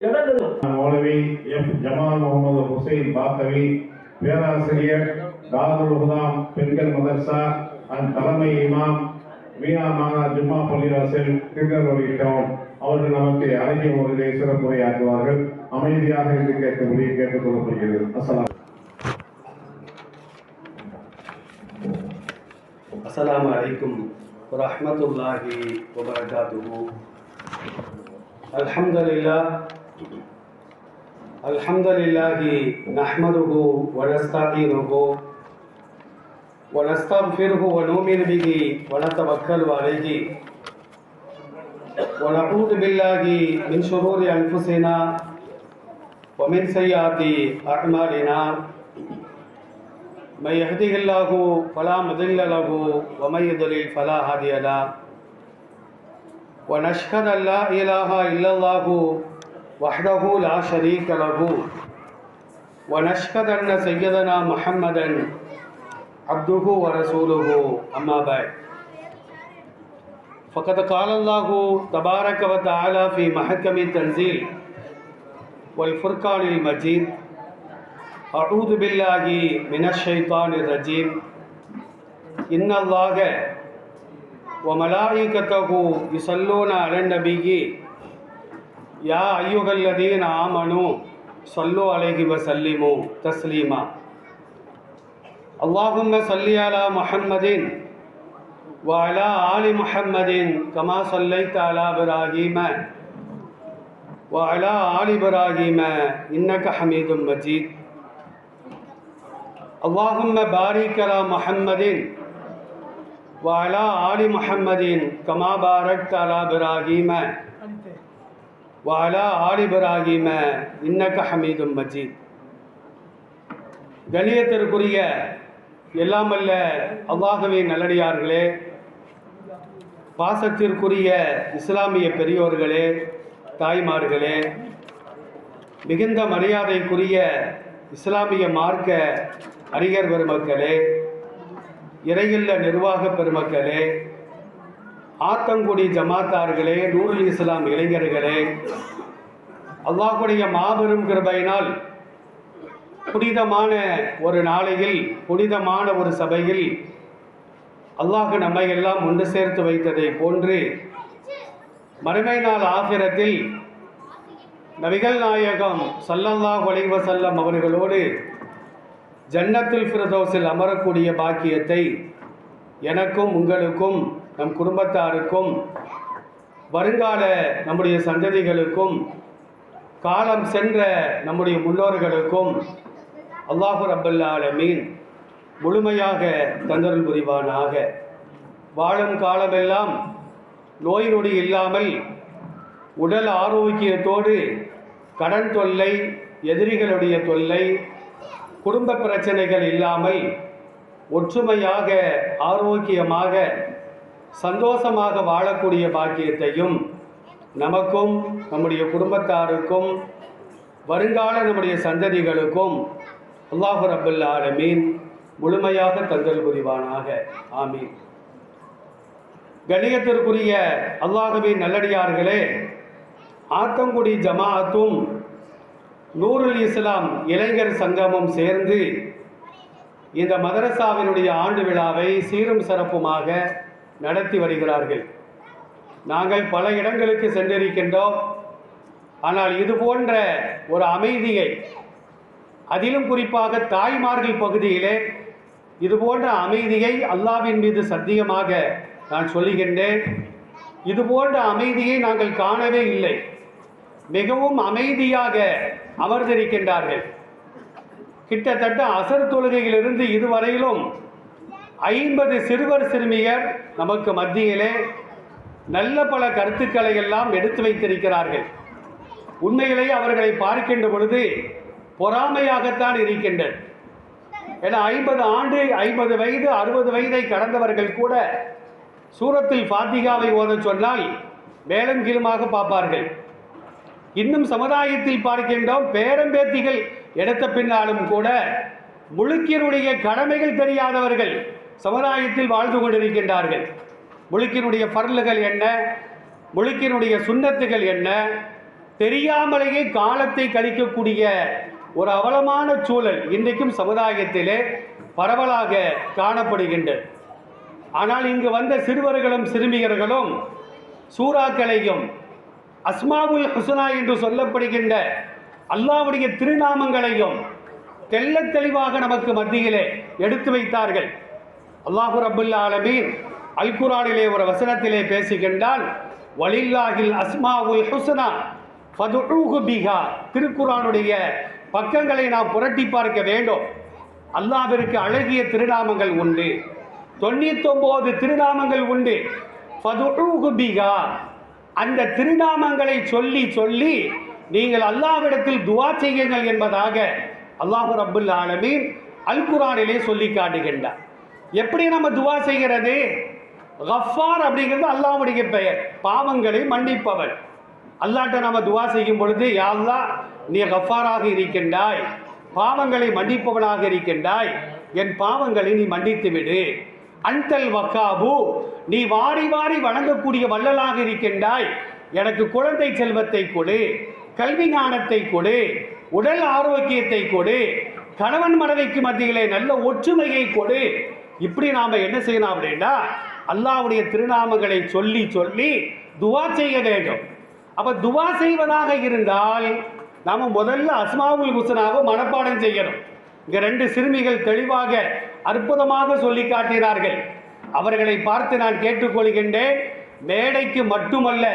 மௌலவி F Jamal Mohammed Hussain பாத்தவி பேராசிரியர் தாருல் ஹுதாம் பெண்கள் madrasa and தலைமை இமாம் மீனா மானா ஜும்மா பள்ளிவாசல் திருநெல்வேலி டவுன் அவர்கள் நமக்கு அழகிய முறையிலே சிறப்புரையாற்றுவார்கள் அமைதியாக இருந்து கேட்கக்கூடிய கேட்டுக் கொள்ளப்படுகிறது. அஸ்லாம் அஸ்லாம் வலைக்கும் வரமத்துல்லாஹி வபரகாத்துஹு அல்ஹம்துலில்லாஹ். الحمد لله الحمد لله نحمده ونستعينه ونستغفره ونؤمن به ونتوكل عليه ونعوذ بالله من شرور أنفسنا ومن سيئات أعمالنا من يهده الله فلا مضل له ومن يضلل فلا هادي له ونشهد ان لا اله الا الله وحده لا شريك له ونشهد ان سيدنا محمدا عبده ورسوله اما بعد فقد قال الله تبارك وتعالى في محكم التنزيل والفرقان المجيد أعوذ بالله من الشيطان الرجيم إن الله وملائكته يصلون على النبي يا أيها الذين آمنوا صلوا عليه وسلموا تسليما اللهم صل على محمد وعلى آل محمد كما صليت على إبراهيم وعلى آل إبراهيم إنك حميد مجيد اللهم بارك على محمد وعلى آل محمد كما باركت على إبراهيم வாலா ஆல் இப்ராஹிம இன்னக்க ஹமீதும் மஜீத் கணியத்திற்குரிய எல்லாமல்ல அவ்வாகவே நல்லடியார்களே பாசத்திற்குரிய இஸ்லாமிய பெரியோர்களே தாய்மார்களே மிகுந்த மரியாதைக்குரிய இஸ்லாமிய மார்க்க அறிஞர் பெருமக்களே இறையில்ல நிர்வாக பெருமக்களே ஆத்தங்குடி ஜமாத்தார்களே நூருல் இஸ்லாம் இளைஞர்களே அல்லாஹுடைய மாபெரும் கிருபையினால் புனிதமான ஒரு நாளையில் புனிதமான ஒரு சபையில் அல்லாஹ் நம்மை எல்லாம் ஒன்று சேர்த்து வைத்ததை போன்று மறுமை நாள் ஆகிரத்தில் நபிகள் நாயகம் சல்லல்லாஹ் அலைஹி செல்லம் அவர்களோடு ஜன்னத்தில் ஃபிரதோஸில் அமரக்கூடிய பாக்கியத்தை எனக்கும் உங்களுக்கும் நம் குடும்பத்தாருக்கும் வருங்கால நம்முடைய சந்ததிகளுக்கும் காலம் சென்ற நம்முடைய முன்னோர்களுக்கும் அல்லாஹு ரப்பல் மீன் முழுமையாக தந்தருள் புரிவானாக. வாழும் காலமெல்லாம் நோய் நொடி இல்லாமல் உடல் ஆரோக்கியத்தோடு கடன் தொல்லை எதிரிகளுடைய தொல்லை குடும்ப பிரச்சனைகள் இல்லாமல் ஒற்றுமையாக ஆரோக்கியமாக சந்தோஷமாக வாழக்கூடிய பாக்கியத்தையும் நமக்கும் நம்முடைய குடும்பத்தாருக்கும் வருங்கால நம்முடைய சந்ததிகளுக்கும் அல்லாஹு ரபுல் ஆலமீன் முழுமையாக தந்தல் புரிவானாக. ஆமீன். கணியத்திற்குரிய அல்லாஹுவின் நல்லடியார்களே ஆத்தங்குடி ஜமாஅத்தும் நூருல் இஸ்லாம் இளைஞர் சங்கமும் சேர்ந்து இந்த மதரசாவினுடைய ஆண்டு விழாவை சீரும் சிறப்புமாக நடத்தி வருகிறார்கள். நாங்கள் பல இடங்களுக்கு சென்றிருக்கின்றோம். ஆனால் இது போன்ற ஒரு அமைதியை அதிலும் குறிப்பாக தாய்மார்கள் பகுதியிலே இது போன்ற அமைதியை அல்லாவின் மீது சத்தியமாக நான் சொல்லுகின்றேன். இது போன்ற அமைதியை நாங்கள் காணவே இல்லை. மிகவும் அமைதியாக அமர்ந்திருக்கின்றார்கள். கிட்டத்தட்ட அசர் தொழுகையிலிருந்து இதுவரையிலும் ஐம்பது சிறுவர் சிறுமியர் நமக்கு மத்தியிலே நல்ல பல கருத்துக்களை எல்லாம் எடுத்து வைத்திருக்கிறார்கள். உண்மையிலேயே அவர்களை பார்க்கின்ற பொழுது பொறாமையாகத்தான் இருக்கின்றது ஏன்னா ஐம்பது ஆண்டு ஐம்பது வயது அறுபது வயதை கடந்தவர்கள் கூட சூரத்தில் ஃபாத்திகாவை ஓத சொன்னால் மேலும் கீழுமாக பார்ப்பார்கள். இன்னும் சமுதாயத்தில் பார்க்கின்றோம் பேரம்பேத்திகள் எடுத்த பின்னாலும் கூட முழுக்கினுடைய கடமைகள் தெரியாதவர்கள் சமுதாயத்தில் வாழ்ந்து கொண்டிருக்கின்றார்கள். முழுக்கினுடைய பரலுகள் என்ன? முழுக்கினுடைய சுண்ணத்துகள் என்ன? தெரியாமலேயே காலத்தை கழிக்கக்கூடிய ஒரு அவலமான சூழல் இன்றைக்கும் சமுதாயத்திலே பரவலாக காணப்படுகின்றது. ஆனால் இங்கு வந்த சிறுவர்களும் சிறுமியர்களும் சூறாக்களையும் அஸ்மாவுல் ஹுசனா என்று சொல்லப்படுகின்ற அல்லாவுடைய திருநாமங்களையும் தெல்ல தெளிவாக நமக்கு மத்தியிலே எடுத்து வைத்தார்கள். அல்லாஹு ரபுல்லா ஆலமீன் அல் குரானிலே ஒரு வசனத்திலே பேசுகின்றான் வலில்லாஹில் அஸ்மாவுல் ஹுசனா ஃபதுஊஹு பிகா திருக்குரானுடைய பக்கங்களை நாம் புரட்டி பார்க்க வேண்டும். அல்லாவிற்கு அழகிய திருநாமங்கள் உண்டு. தொண்ணூத்தொம்போது திருநாமங்கள் உண்டு. ஃபதுஊஹு பிகா அந்த திருநாமங்களை சொல்லி சொல்லி நீங்கள் அல்லாஹ்விடத்தில் துவா செய்யுங்கள் என்பதாக அல்லாஹு ரபுல் ஆலமீன் அல் குரானிலே சொல்லி காட்டுகின்றார் எப்படி நம்ம துவா செய்கிறது? கஃபார் அப்படிங்கிறது அல்லாவுடைய பெயர். பாவங்களை மன்னிப்பவன் அல்லாட்ட நம்ம துவா செய்யும் பொழுது யாழ்லா நீ கஃபாராக இருக்கின்றாய். பாவங்களை மன்னிப்பவனாக இருக்கின்றாய். என் பாவங்களை நீ மன்னித்து விடு. அன்தல் வக்காபு நீ வாரி வாரி வணங்கக்கூடிய வள்ளலாக இருக்கின்றாய். எனக்கு குழந்தை செல்வத்தை கொடு கல்வி ஞானத்தை கொடு உடல் ஆரோக்கியத்தை கொடு கணவன் மனைவிக்கு மத்தியிலே நல்ல ஒற்றுமையை கொடு. இப்படி நாம் என்ன செய்யணும் அப்படின்னா அல்லாவுடைய திருநாமங்களை சொல்லி சொல்லி துவா செய்ய வேண்டும். அப்போ துவா செய்வதாக இருந்தால் நாம் முதல்ல அஸ்மாவுல் ஹுசனாவை மனப்பாடம் செய்யணும். இங்கே ரெண்டு சிறுமிகள் தெளிவாக அற்புதமாக சொல்லி காட்டினார்கள். அவர்களை பார்த்து நான் கேட்டுக்கொள்கின்றேன் மேடைக்கு மட்டுமல்ல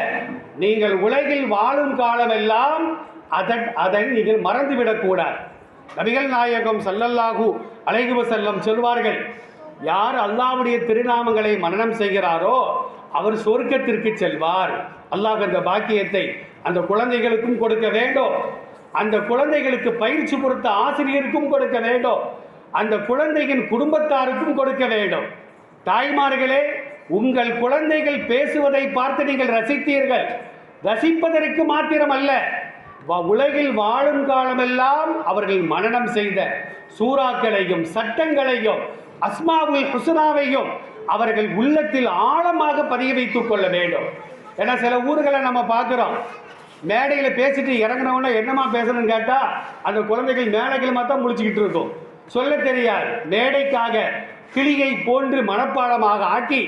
நீங்கள் உலகில் வாழும் காலமெல்லாம் அதன் அதை நீங்கள் மறந்துவிடக்கூடாது. நபிகள் நாயகம் சல்லல்லாஹு அலைஹி செல்லம் சொல்வார்கள் யார் அல்லாவுடைய திருநாமங்களை மனனம் செய்கிறாரோ அவர் சொர்க்கத்திற்கு செல்வார். அல்லாஹ் அந்த பாக்கியத்தை அந்த குழந்தைகளுக்கும் கொடுக்க வேண்டும். அந்த குழந்தைகளுக்கு பயிற்சி கொடுத்த ஆசிரியருக்கும் கொடுக்க வேண்டும். அந்த குழந்தையின் குடும்பத்தாருக்கும் கொடுக்க வேண்டும். தாய்மார்களே உங்கள் குழந்தைகள் பேசுவதை பார்த்து நீங்கள் ரசித்தீர்கள். ரசிப்பதற்கு மாத்திரம் வ- உலகில் வாழும் காலமெல்லாம் அவர்கள் மனநம் செய்த சூறாக்களையும் சட்டங்களையும் அஸ்மாவுல் ஹுசனாவையும் அவர்கள் உள்ளத்தில் ஆழமாக பதிய வைத்துக் கொள்ள வேண்டும். ஏன்னா சில ஊர்களை நம்ம பார்க்குறோம். மேடையில் பேசிட்டு இறங்கினவொன்னே என்னமா பேசணும்னு கேட்டால் அந்த குழந்தைகள் மேடைகள் தான் முடிச்சுக்கிட்டு இருக்கும். சொல்ல தெரியாது. மேடைக்காக கிளியை போன்று மனப்பாடமாக ஆக்கி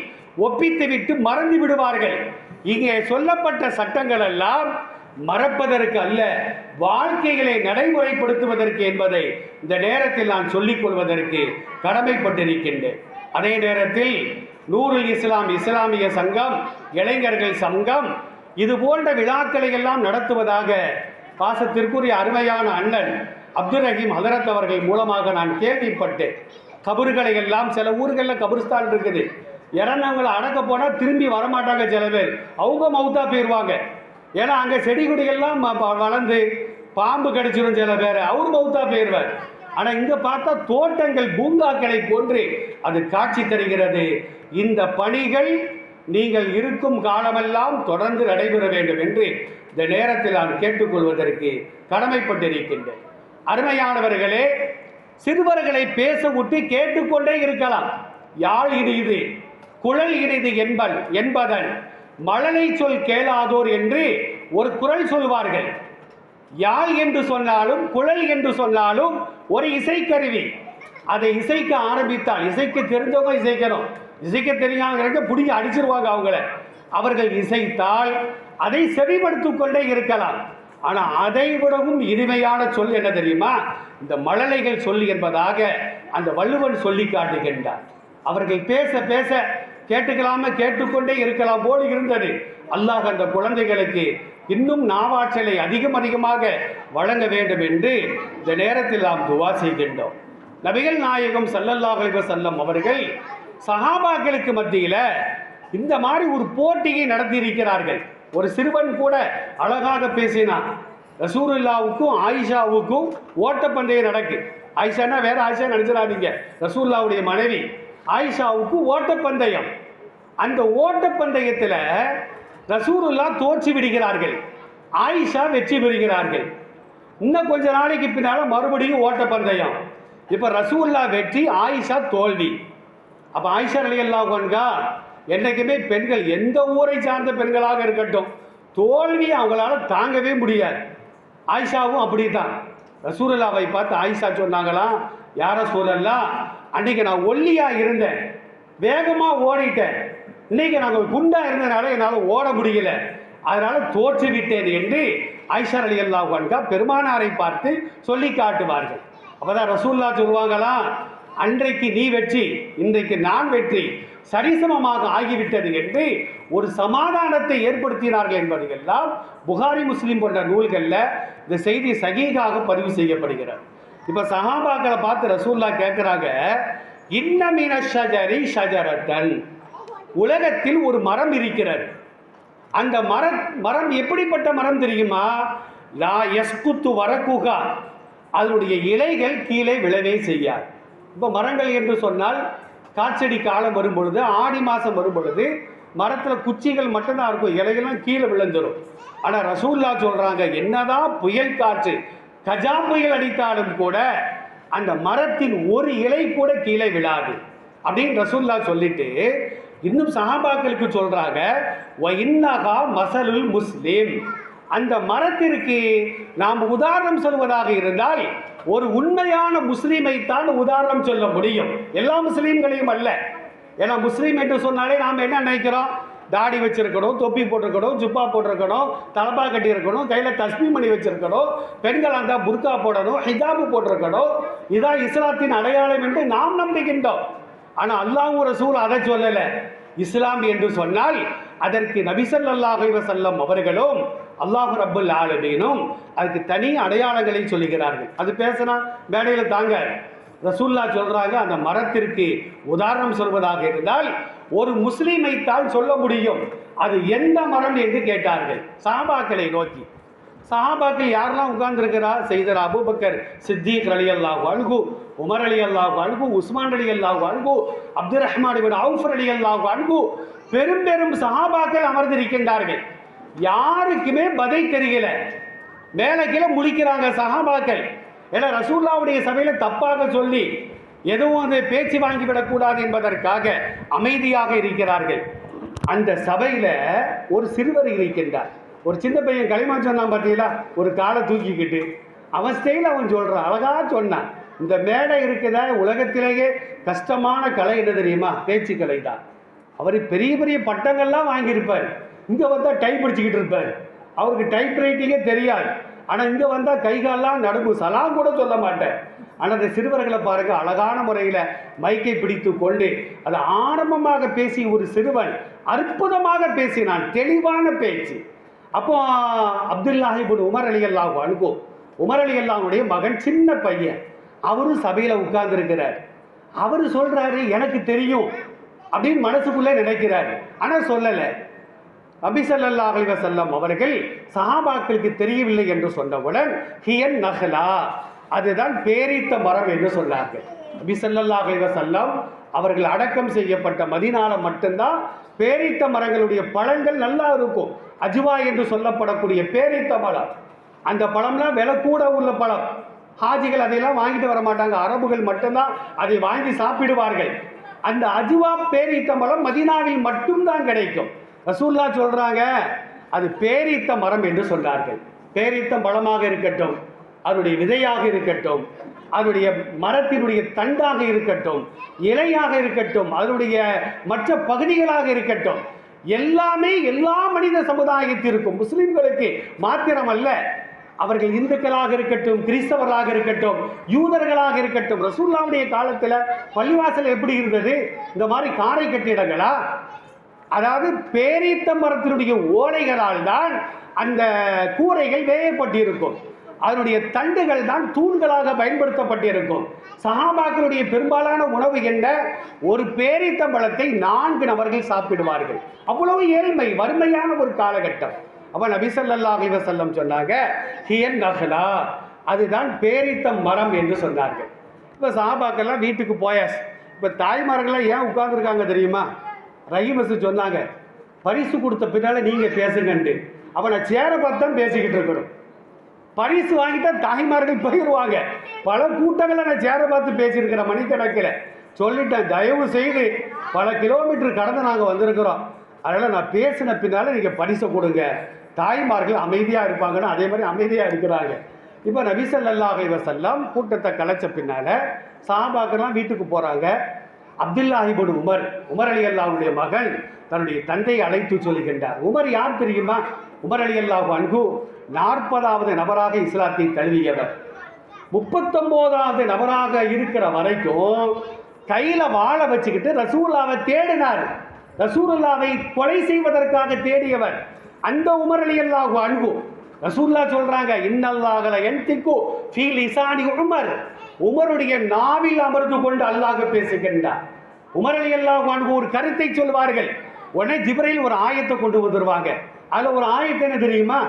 ஒப்பித்து விட்டு மறந்து விடுவார்கள். இங்கே சொல்லப்பட்ட சட்டங்கள் எல்லாம் மறப்பதற்கு அல்ல வாழ்க்கைகளை நடைமுறைப்படுத்துவதற்கு என்பதை இந்த நேரத்தில் நான் சொல்லிக் கொள்வதற்கு கடமைப்பட்டிருக்கின்றேன். அதே நேரத்தில் நூருல் இஸ்லாம் இஸ்லாமிய சங்கம் இளைஞர்கள் சங்கம் இது போன்ற விழாக்களை எல்லாம் நடத்துவதாக பாசத்திற்குரிய அருமையான அண்ணன் அப்துல் ரஹீம் ஹதரத் அவர்கள் மூலமாக நான் கேள்விப்பட்டேன். கபறுகளை எல்லாம் சில ஊர்களில் கபருஸ்தான் இருக்குது. இறந்தவங்களை அடக்க போனால் திரும்பி வரமாட்டாங்க சில பேர். அவங்க மவுத்தா போயிடுவாங்க ஏன்னா அங்கே செடி கொடிகள்லாம் வளர்ந்து பாம்பு கடிச்சிடும் சில பேர். அவர் மவுத்தா போயிடுவார் ஆனால் இங்கே பார்த்தா தோட்டங்கள் பூங்காக்களை போன்று அது காட்சி தருகிறது. இந்த பணிகள் நீங்கள் இருக்கும் காலமெல்லாம் தொடர்ந்து நடைபெற வேண்டும் என்று இந்த நேரத்தில் நான் கேட்டுக்கொள்வதற்கு கடமைப்பட்டிருக்கின்றேன். அருமையானவர்களே சிறுவர்களை பேச விட்டு கேட்டுக்கொண்டே இருக்கலாம். யாழ் இனிது குழல் இது என்பல் என்பதன் மழலை சொல் கேளாதோர் என்று ஒரு குரல் சொல்வார்கள். யாழ் என்று சொன்னாலும் குழல் என்று சொன்னாலும் ஒரு இசைக்கருவி. அதை இசைக்க ஆரம்பித்தால் இசைக்க தெரிஞ்சவங்க இசைக்கணும். இசைக்க தெரியாங்கிறத பிடிங்க அடிச்சிருவாங்க அவங்கள. அவர்கள் இசைத்தால் அதை செவிப்படுத்திக் கொண்டே இருக்கலாம். ஆனால் அதை விடவும் இனிமையான சொல் என்ன தெரியுமா? இந்த மழலைகள் சொல் என்பதாக அந்த வள்ளுவன் சொல்லி காட்டுகின்றார் அவர்கள் பேச பேச கேட்டுக்கலாம கேட்டுக்கொண்டே இருக்கலாம் போல் இருந்தது. அல்லாஹ் அந்த குழந்தைகளுக்கு இன்னும் நாவாற்றலை அதிகம் அதிகமாக வழங்க வேண்டும் என்று இந்த நேரத்தில் நாம் துவா செய்கின்றோம். நபிகள் நாயகம் ஸல்லல்லாஹு அலைஹி அவர்கள் சஹாபாக்களுக்கு மத்தியில் இந்த மாதிரி ஒரு போட்டியை நடத்தியிருக்கிறார்கள். ஒரு சிறுவன் கூட அழகாக பேசினான். ரசூலுல்லாவுக்கும் ஆயிஷாவுக்கும் ஓட்டப்பந்தயம் நடக்கு. ஆயிஷானா வேற ஆயிஷா நினைச்சிடாதீங்க. ரசூல்லாவுடைய மனைவி ஆயிஷாவுக்கு ஓட்டப்பந்தயம். அந்த ஓட்டப்பந்தயத்தில் ரசூருல்லா தோற்று விடுகிறார்கள். ஆயிஷா வெற்றி பெறுகிறார்கள். இன்னும் கொஞ்ச நாளைக்கு பின்னால் மறுபடியும் ஓட்டப்பந்தயம். இப்போ ரசூல்லா வெற்றி ஆயிஷா தோல்வி. அப்போ ஆயிஷா அலி கொண்டா என்றைக்குமே பெண்கள் எந்த ஊரை சார்ந்த பெண்களாக இருக்கட்டும் தோல்வியை அவங்களால தாங்கவே முடியாது. ஆயிஷாவும் அப்படி தான் ரசூல்லாவை பார்த்து ஆயிஷா சொன்னாங்களாம் யார சொல்லலாம் அன்னைக்கு நான் ஒல்லியா இருந்தேன். வேகமா ஓடிட்டேன். இன்னைக்கு நாங்கள் குண்டா இருந்தனால என்னால் ஓட முடியல. அதனால தோற்று விட்டேன் என்று ஐஷா அலி அல்லாஹ் பெருமானாரை பார்த்து சொல்லி காட்டுவார்கள். அப்பதான் ரசூல்லா சொல்லுவாங்களாம் அன்றைக்கு நீ வெற்றி இன்றைக்கு நான் வெற்றி சரிசமமாக ஆகிவிட்டது என்று ஒரு சமாதானத்தை ஏற்படுத்தினார்கள் என்பதையெல்லாம் புகாரி முஸ்லீம் போன்ற நூல்களில் இந்த செய்தி சகீகாக பதிவு செய்யப்படுகிறது. இப்போ சஹாபாக்களை பார்த்து ரசூல்லா கேட்குறாங்க இன்னமீன ஷஜரி ஷஜரத்தன். உலகத்தில் ஒரு மரம் இருக்கிறது. அந்த மர மரம் எப்படிப்பட்ட மரம் தெரியுமா? லா எஸ்குத்து வரக்குகா அதனுடைய இலைகள் கீழே விழவே செய்யாது. இப்போ மரங்கள் என்று சொன்னால் காய்ச்சடி காலம் வரும் பொழுது ஆடி மாதம் வரும் பொழுது மரத்தில் குச்சிகள் மட்டும்தான் இருக்கும் இலைகள்லாம் கீழே விழுந்துடும் ஆனால் ரசூல்லா சொல்கிறாங்க என்னதான் புயல் காற்று கஜா புயல் அடித்தாலும் கூட அந்த மரத்தின் ஒரு இலை கூட கீழே விழாது. அப்படின்னு ரசூல்லா சொல்லிட்டு இன்னும் சஹாபாக்களுக்கு சொல்றாங்க "வ இன்னகா மசலுல் முஸ்லீம். அந்த மரத்திற்கு நாம் உதாரணம் சொல்வதாக இருந்தால் ஒரு உண்மையான முஸ்லீமை தான் உதாரணம் சொல்ல முடியும். எல்லா முஸ்லீம்களையும் அல்ல. ஏன்னா முஸ்லீம் என்று சொன்னாலே நாம் என்ன நினைக்கிறோம்? தாடி வச்சுருக்கணும் தொப்பி போட்டிருக்கணும் ஜுப்பா போட்டிருக்கணும் தலப்பா கட்டியிருக்கணும் கையில் தஸ்மி மணி வச்சுருக்கணும் பெண்கள் அந்த புர்கா போடணும் ஹிஜாபு போட்டிருக்கணும். இதான் இஸ்லாத்தின் அடையாளம் என்று நாம் நம்புகின்றோம். ஆனால் அல்லாஹ் சூழ் அதை சொல்லலை. இஸ்லாம் என்று சொன்னால் அதற்கு நபிசல்லாஹு வசல்லம் அவர்களும் அல்லாஹ் ரப்புல் ஆலமீனும் அதுக்கு தனி அடையாளங்களை சொல்லுகிறார்கள். அது பேசினா மேடையில் தாங்க. ரசூல்லா சொல்கிறாங்க அந்த மரத்திற்கு உதாரணம் சொல்வதாக இருந்தால் ஒரு முஸ்லீமைத்தான் சொல்ல முடியும். அது எந்த மரம் என்று கேட்டார்கள். சாபாக்களை நோக்கி. சஹாபாக்கள் யாரெல்லாம் உட்கார்ந்துருக்கிறா? செய்தர் அபூபக்கர் சித்திக் அலி அல்லாஹ் அழுகு உமர் அலி அல்லாஹ் அழுகு உஸ்மான் அலி அல்லாஹ் அழுகு அப்துல் ரஹ்மான் இபின் அவுஃபர் அலி அல்லாஹ் அழுகு பெரும் பெரும் சஹாபாக்கள் அமர்ந்திருக்கின்றார்கள். யாருக்குமே பதில் தெரியல. மேலே கீழே முழிக்கிறாங்க சஹாபாக்கள். ஏன்னா ரசூல்லாவுடைய சபையில் தப்பாக சொல்லி எதுவும் அது பேச்சு வாங்கிவிடக்கூடாது என்பதற்காக அமைதியாக இருக்கிறார்கள். அந்த சபையில் ஒரு சிறுவர் இருக்கின்றார். ஒரு சின்ன பையன் களிமா சொன்னான் பார்த்தீங்களா? ஒரு காலை தூக்கிக்கிட்டு. அவன் அவன் சொல்கிறான் அழகா சொன்னான். இந்த மேடை இருக்கிற உலகத்திலேயே கஷ்டமான கலை என்ன தெரியுமா? பேச்சு கலை தான். அவர் பெரிய பெரிய பட்டங்கள்லாம் வாங்கியிருப்பார். இங்கே வந்தால் டைப் பிடிச்சிக்கிட்டு இருப்பார். அவருக்கு டைப் ரைட்டிங்கே தெரியாது. ஆனால் இங்கே வந்தால் கை கால்லாம் நடுங்கும் சலாம் கூட சொல்ல மாட்டேன். ஆனால் அந்த சிறுவர்களை பாருங்க அழகான முறையில் மைக்கை பிடித்து கொண்டு அதை ஆரம்பமாக பேசி ஒரு சிறுவன் அற்புதமாக பேசினான். தெளிவான பேச்சு. அப்போ அப்துல்லாஹிபுன் உமர் அலி அல்லாஹ் அனுகோ உமர் அலி அல்லாவுடைய மகன் சின்ன பையன் அவரும் சபையில் உட்கார்ந்துருக்கிறார். அவர் சொல்கிறாரு எனக்கு தெரியும் அப்படின்னு மனசுக்குள்ளே நினைக்கிறாரு. ஆனால் சொல்லலை. அபிசல்லாஹ் அலைஹி செல்லம் அவர்கள் சஹாபாக்களுக்கு தெரியவில்லை என்று சொன்னவுடன் ஹியன் நஹலா. அதுதான் பேரித்த மரம் என்று சொன்னார்கள். அபிசல்லாஹ் அலைஹி வஸல்லம் அவர்கள் அடக்கம் செய்யப்பட்ட மதினால மட்டும்தான் பேரித்த மரங்களுடைய பழங்கள் நல்லா இருக்கும். அஜுவா என்று சொல்லப்படக்கூடிய பேரித்த மரம் அந்த பழம்லாம் விலை கூட உள்ள பழம். ஹாஜிகள் அதையெல்லாம் வாங்கிட்டு வர மாட்டாங்க. அரபுகள் மட்டும்தான் அதை வாங்கி சாப்பிடுவார்கள். அந்த அஜுவா பேரித்த மரம் மதினாவில் மட்டும்தான் கிடைக்கும். ரசூல்லா சொல்றாங்க அது பேரித்த மரம் என்று சொன்னார்கள் பேரித்தம் பலமாக இருக்கட்டும் அதனுடைய விதையாக இருக்கட்டும் அதனுடைய மரத்தினுடைய தண்டாக இருக்கட்டும் இலையாக இருக்கட்டும் அதனுடைய மற்ற பகுதிகளாக இருக்கட்டும் எல்லாமே எல்லா மனித சமுதாயத்திற்கும் முஸ்லிம்களுக்கு மாத்திரம் அல்ல அவர்கள் இந்துக்களாக இருக்கட்டும் கிறிஸ்தவர்களாக இருக்கட்டும் யூதர்களாக இருக்கட்டும் ரசூல்லாவுடைய காலத்தில் பள்ளிவாசல் எப்படி இருந்தது? இந்த மாதிரி காரை கட்டிடங்களா அதாவது பேரீத்த மரத்தினுடைய ஓலைகளால் தான் அந்த கூரைகள் வேயப்பட்டிருக்கும். அதனுடைய தண்டுகள் தான் தூண்களாக பயன்படுத்தப்பட்டிருக்கும். சஹாபாக்களுடைய பெரும்பாலான உணவு என்ன? ஒரு பேரித்த பழத்தை நான்கு நபர்கள் சாப்பிடுவார்கள். அவ்வளவு ஏழ்மை வறுமையான ஒரு காலகட்டம். அப்ப நபி அலிவசல்லம் சொன்னாங்க ஹியன் நகலா அதுதான் பேரித்த மரம் என்று சொன்னார்கள். இப்போ சஹாபாக்கெல்லாம் வீட்டுக்கு போயாச்சு. இப்போ தாய்மார்கள்லாம் ஏன் உட்கார்ந்துருக்காங்க தெரியுமா? ரஹீமஸ் சொன்னாங்க பரிசு கொடுத்த பின்னால் நீங்கள் பேசுங்கன்ட்டு. அவன் நான் சேரை பார்த்ததான் பேசிக்கிட்டு இருக்கணும். பரிசு வாங்கிட்டா தாய்மார்கள் போயிடுவாங்க பல கூட்டங்களை நான் சேரை பார்த்து பேசியிருக்கிறேன் மணிக்கணக்கில். சொல்லிட்டேன் தயவு செய்து பல கிலோமீட்டர் கடந்து நாங்கள் வந்திருக்கிறோம். அதனால் நான் பேசின பின்னால் நீங்கள் பரிசை கொடுங்க. தாய்மார்கள் அமைதியாக இருப்பாங்கன்னு அதே மாதிரி அமைதியாக இருக்கிறாங்க. இப்போ நபிசல்லாஹ் ஸல்லல்லாஹு கூட்டத்தை கலைச்ச பின்னால் சஹாபாக்கெல்லாம் வீட்டுக்கு போகிறாங்க அப்துல்லாஹிபுன் உமர் உமர் அலி அல்லாவுடைய மகன் தன்னுடைய தந்தையை அழைத்து சொல்லுகின்றார் உமர் யார் தெரியுமா? உமர் அலி அல்லாஹ் அன்பு நாற்பதாவது நபராக இஸ்லாத்தை தழுவியவர். முப்பத்தொம்போதாவது நபராக இருக்கிற வரைக்கும் கையில் வாழை வச்சுக்கிட்டு ரசூல்லாவை தேடினார். ரசூல்லாவை கொலை செய்வதற்காக தேடியவர் அந்த உமர் அலி அல்லாஹு அன்பு ரசூல்லா சொல்றாங்க இன்னல்லாகல என்திக்கு ஃபீல் இசானி உமர். உமருடைய நாவில் அமர்ந்து கொண்டு அல்லாஹ் பேசுகின்றார். உமர் அலி அல்லாஹ் ஒரு கருத்தை சொல்வார்கள். உடனே ஜிப்ரையில் ஒரு ஆயத்தை கொண்டு வந்துருவாங்க. அதில் ஒரு ஆயத்தை என்ன தெரியுமா?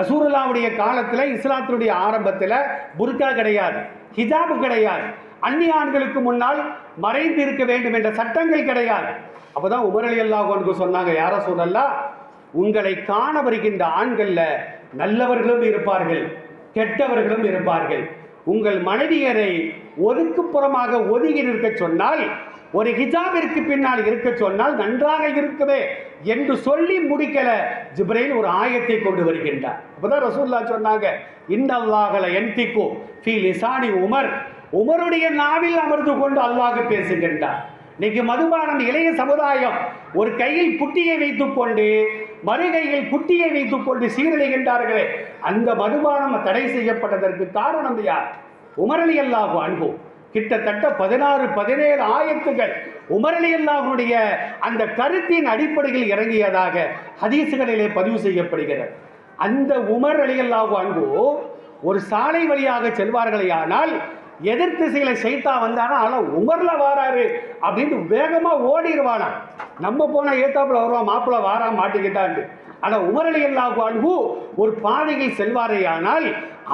ரசூலுல்லாவுடைய காலத்தில் இஸ்லாத்தினுடைய ஆரம்பத்தில் புர்கா கிடையாது ஹிஜாபு கிடையாது. அந்நிய ஆண்களுக்கு முன்னால் மறைந்து இருக்க வேண்டும் என்ற சட்டங்கள் கிடையாது. அப்போ தான் உமரலி அல்லாஹ் சொன்னாங்க யார சொல்லலாம் உங்களை காண வருகின்ற ஆண்களில் நல்லவர்களும் இருப்பார்கள் கெட்டவர்களும் இருப்பார்கள். உங்கள் மனைவியரை ஒதுக்குப்புறமாக ஒதுங்கி நிற்க சொன்னால் ஒரு ஹிஜாபிற்கு பின்னால் இருக்க சொன்னால் நன்றாக இருக்குமே என்று சொல்லி முடிக்கல ஜிப்ரைல் ஒரு ஆயத்தை கொண்டு வருகின்றார். அப்பதான் ரசூல்லா சொன்னாங்க இன்னல்லாகல என்திக்கு ஃபீ லிசானி உமர். உமருடைய நாவில் அமர்ந்து கொண்டு அல்லாஹ் பேசுகின்றார். இன்னைக்கு மதுபானம் இளைய சமுதாயம் ஒரு கையில் புட்டியை வைத்துக் கொண்டு மறு கையில் வைத்துக் கொண்டு சீரழிகின்றார்களே. அந்த மதுபானம் தடை செய்யப்பட்டதற்கு காரணம் யார்? உமரலி அல்லாஹு அன்பு கிட்டத்தட்ட பதினாறு பதினேழு ஆயத்துகள் உமரலி அல்லாஹுடைய அந்த கருத்தின் அடிப்படையில் இறங்கியதாக ஹதீசுகளிலே பதிவு செய்யப்படுகிறது. அந்த உமர் அலி அல்லாஹு அன்பு ஒரு சாலை வழியாக செல்வார்களேயானால் எதிர் திசையில சைத்தா வந்தானா ஆனால் உமர்ல வாராரு அப்படின்னு வேகமா ஓடிடுவானா. நம்ம போனா ஏத்தாப்புல வருவான் மாப்பிள்ள வாரா மாட்டிக்கிட்டான்னு ஆனா உமரலி அலி அல்லாஹு ஒரு பாதையில் செல்வாரேயானால்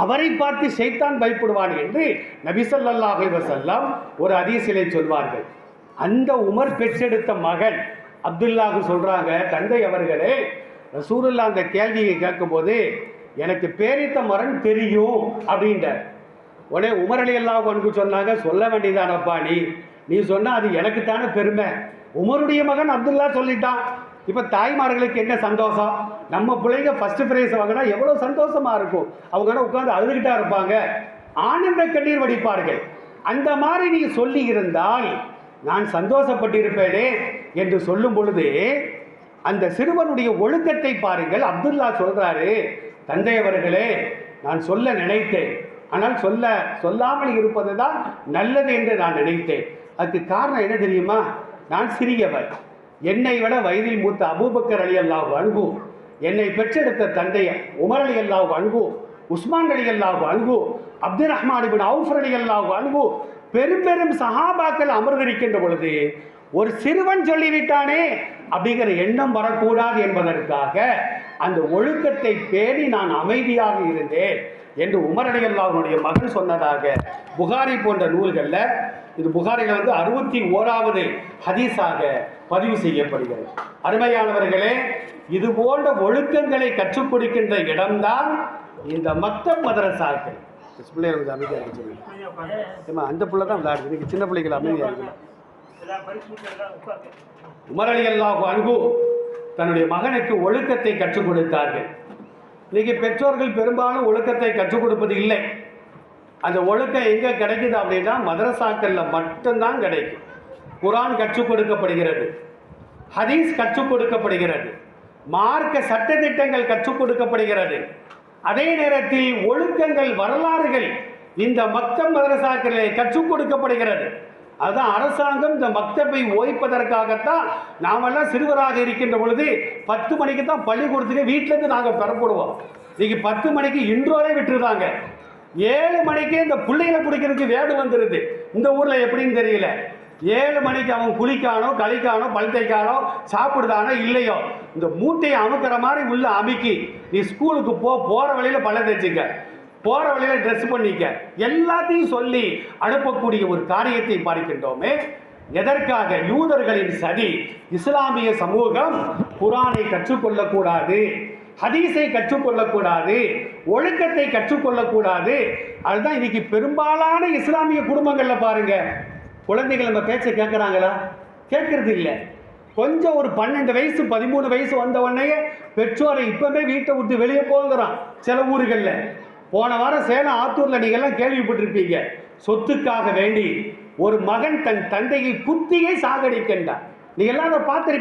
அவரை பார்த்து சைத்தான் பயப்படுவான் என்று நபி ஸல்லல்லாஹு ஒரு ஹதீஸிலே சொல்வார்கள். அந்த உமர் பெற்றெடுத்த மகன் அப்துல்லாஹு சொல்றாங்க தந்தை அவர்களே சூருல்லா அந்த கேள்வியை கேட்கும்போது எனக்கு பேரித்த மரன் தெரியும் அப்படின்றார். உடனே உமரலி அலி அல்லாஹ் கொண்டு சொன்னாங்க சொல்ல வேண்டியதானப்பா நீ. நீ சொன்னால் அது எனக்குத்தானே பெருமை. உமருடைய மகன் அப்துல்லா சொல்லிட்டான். இப்போ தாய்மார்களுக்கு என்ன சந்தோஷம்? நம்ம பிள்ளைங்க ஃபஸ்ட்டு ப்ரைஸ் வாங்கினா எவ்வளோ சந்தோஷமாக இருக்கும். அவங்க உட்காந்து அழுதுகிட்டா இருப்பாங்க. ஆனந்த கண்ணீர் வடிப்பார்கள். அந்த மாதிரி நீ சொல்லி இருந்தால் நான் சந்தோஷப்பட்டிருப்பேனே என்று சொல்லும் பொழுது அந்த சிறுவனுடைய ஒழுக்கத்தை பாருங்கள். அப்துல்லா சொல்கிறாரு தந்தை அவர்களே நான் சொல்ல நினைத்தேன். ஆனால் சொல்ல சொல்லாமல் இருப்பது தான் நல்லது என்று நான் நினைத்தேன். அதுக்கு காரணம் என்ன தெரியுமா? நான் சிறியவர் என்னை விட வயதில் மூத்த அபூபக்கர் அலி அல்லா வணங்கு என்னை பெற்றெடுத்த தந்தை உமர் அலி அல்லா வணங்கு உஸ்மான் அலி அல்லா வணங்கு அப்துல் ரஹ்மான் பின் அவுஃபர் அலி அல்லா வணங்கு பெரும் பெரும் சஹாபாக்கள் அமர்ந்திருக்கின்ற பொழுது ஒரு சிறுவன் சொல்லிவிட்டானே அப்படிங்கிற எண்ணம் வரக்கூடாது என்பதற்காக அந்த ஒழுக்கத்தை பேணி நான் அமைதியாக இருந்தேன். என்று உமரடி அல்லாஹ்வுடைய மகன் சொன்னதாக புகாரி போன்ற நூல்களில் இது புகாரில் வந்து அறுபத்தி ஓராவது ஹதீஸாக பதிவு செய்யப்படுகிறது. அருமையானவர்களே இது போன்ற ஒழுக்கங்களை கற்றுக் கொடுக்கின்ற இடம்தான் இந்த மக்தப் மதரசாக்கள். பிள்ளைகள் கொஞ்சம் அமைதியாக இருக்க சொல்லுங்க. அந்த பிள்ளை தான் விளையாடுது. இன்னைக்கு சின்ன பிள்ளைகள் அமைதியாக இருக்கு உமர் அலி அல்லாஹ் அன்பு தன்னுடைய மகனுக்கு ஒழுக்கத்தை கற்றுக் கொடுத்தார்கள் இன்னைக்கு பெற்றோர்கள் பெரும்பாலும் ஒழுக்கத்தை கற்றுக் கொடுப்பது இல்லை. அந்த ஒழுக்கம் எங்கே கிடைக்குது அப்படின்னா மதரசாக்கள்ல மட்டும்தான் கிடைக்கும். குரான் கற்றுக் கொடுக்கப்படுகிறது. ஹதீஸ் கற்றுக் கொடுக்கப்படுகிறது. மார்க்க சட்டதிட்டங்கள் கற்றுக் கொடுக்கப்படுகிறது. அதே நேரத்தில் ஒழுக்கங்கள் வரலாறுகள் இந்த மக்தப் மதரசாக்களிலே கற்றுக் கொடுக்கப்படுகிறது. அதுதான் அரசாங்கம் இந்த மக்தப்பை ஓய்ப்பதற்காகத்தான் நாமெல்லாம் சிறுவராக இருக்கின்ற பொழுது பத்து மணிக்கு தான் பள்ளிக்கூடத்துக்கு வீட்டிலேருந்து நாங்கள் பெறப்படுவோம். இன்னைக்கு பத்து மணிக்கு இன்றோரே விட்டுருந்தாங்க ஏழு மணிக்கே இந்த பிள்ளைகளை குடிக்கிறதுக்கு வேடு வந்துடுது இந்த ஊரில் எப்படின்னு தெரியல. ஏழு மணிக்கு அவன் குளிக்கானோ கழிக்கானோ பல் தேய்க்கானோ சாப்பிடுதானோ இல்லையோ இந்த மூட்டையை அமுக்கிற மாதிரி உள்ள அமுக்கி நீ ஸ்கூலுக்கு போ போகிற வழியில் பல்ல தைச்சிங்க போகிற வழியில் ட்ரெஸ் பண்ணிக்க. எல்லாத்தையும் சொல்லி அனுப்பக்கூடிய ஒரு காரியத்தை பார்க்கின்றோமே. எதற்காக? யூதர்களின் சதி. இஸ்லாமிய சமூகம் குரானை கற்றுக்கொள்ளக்கூடாது ஹதீஸை கற்றுக்கொள்ளக்கூடாது ஒழுக்கத்தை கற்றுக்கொள்ளக்கூடாது. அதுதான் இன்னைக்கு பெரும்பாலான இஸ்லாமிய குடும்பங்களில் பாருங்க. குழந்தைகள் நம்ம பேச்சை கேட்குறாங்களா கேட்கறது இல்லை. கொஞ்சம் ஒரு பன்னெண்டு வயசு பதிமூணு வயசு வந்த உடனே பெற்றோரை இப்பவே வீட்டை விட்டு வெளியே போகிறான் சில ஊர்களில். போன வாரம் சேலம் ஆத்தூர்ல நீங்க எல்லாம் கேள்விப்பட்டிருப்பீங்க. சொத்துக்காக வேண்டி ஒரு மகன் தன் தந்தையை குத்தியே சாகடிக்கின்றார். நீங்க எல்லாம் அதை பார்த்திருப்பீங்க.